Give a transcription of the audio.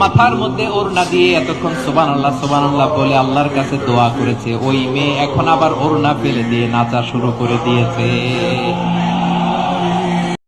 মাথার মধ্যে ওড়না দিয়ে এতক্ষণ সোবান আল্লাহ সোবান আল্লাহ বলে আল্লাহর কাছে দোয়া করেছে। ওই মেয়ে এখন আবার ওড়না ফেলে দিয়ে নাচা শুরু করে দিয়েছে।